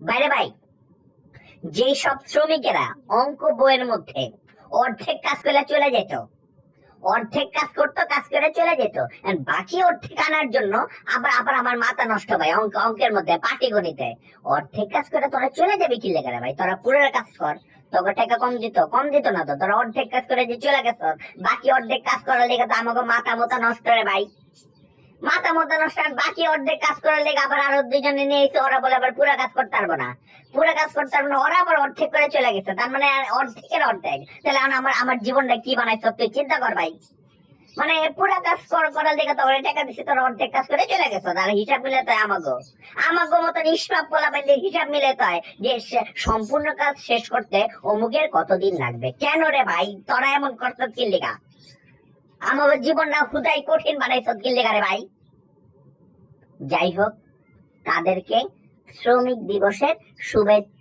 বাইরে ভাই যেই সব শ্রমিকেরা অঙ্ক বইয়ের মধ্যে অর্ধেক কাজ করে চলে যেত, অর্ধেক কাজ করতো, কাজ করে চলে যেত বাকি অর্ধেক আনার জন্য আবার আবার আমার মাথা নষ্ট ভাই, অঙ্ক, অঙ্কের মধ্যে পাটিগণিতে অর্ধেক কাজ করে তোরা চলে যাবি কি লেগে ভাই? তোরা পুরো কাজ কর, তোকে টাকা কম দিত কম দিত না তো, তোরা অর্ধেক কাজ করে যে চলে গেছ, বাকি অর্ধেক কাজ করার লেগে তো আমাকে মাথা মতো নষ্ট রে ভাই। মাথা মতো বাকি অর্ধেক কাজ করার লেগে আবার আরও দুজনে নিয়ে এসে ওরা বলে আবার পুরো কাজ করতে পারব না। পুরো কাজ করতে পারব না, ওরা আবার অর্ধেক করে চলে গেছে। তার মানে অর্ধেকের অর্ধেক। তাহলে আমার আমার জীবনটা কি বানাইছ তুই চিন্তা কর ভাই। মানে পুরো কাজ করার লেগে তো ওরা টাকা দিচ্ছে তোরা অর্ধেক কাজ করে চলে গেছো। তার হিসাব মিলে তো আমাগো। আমাগো মতো নিষ্পাপ বলা পাইলে হিসাব মিলে তো যে সম্পূর্ণ কাজ শেষ করতে অমুকের কতদিন লাগবে। কেন রে ভাই? তোরা এমন করছ কি লেগা আমার জীবনটা খুদাই কঠিন বানাইছ কি রে ভাই। যাই হোক তাদেরকে শ্রমিক দিবসের শুভেচ্ছা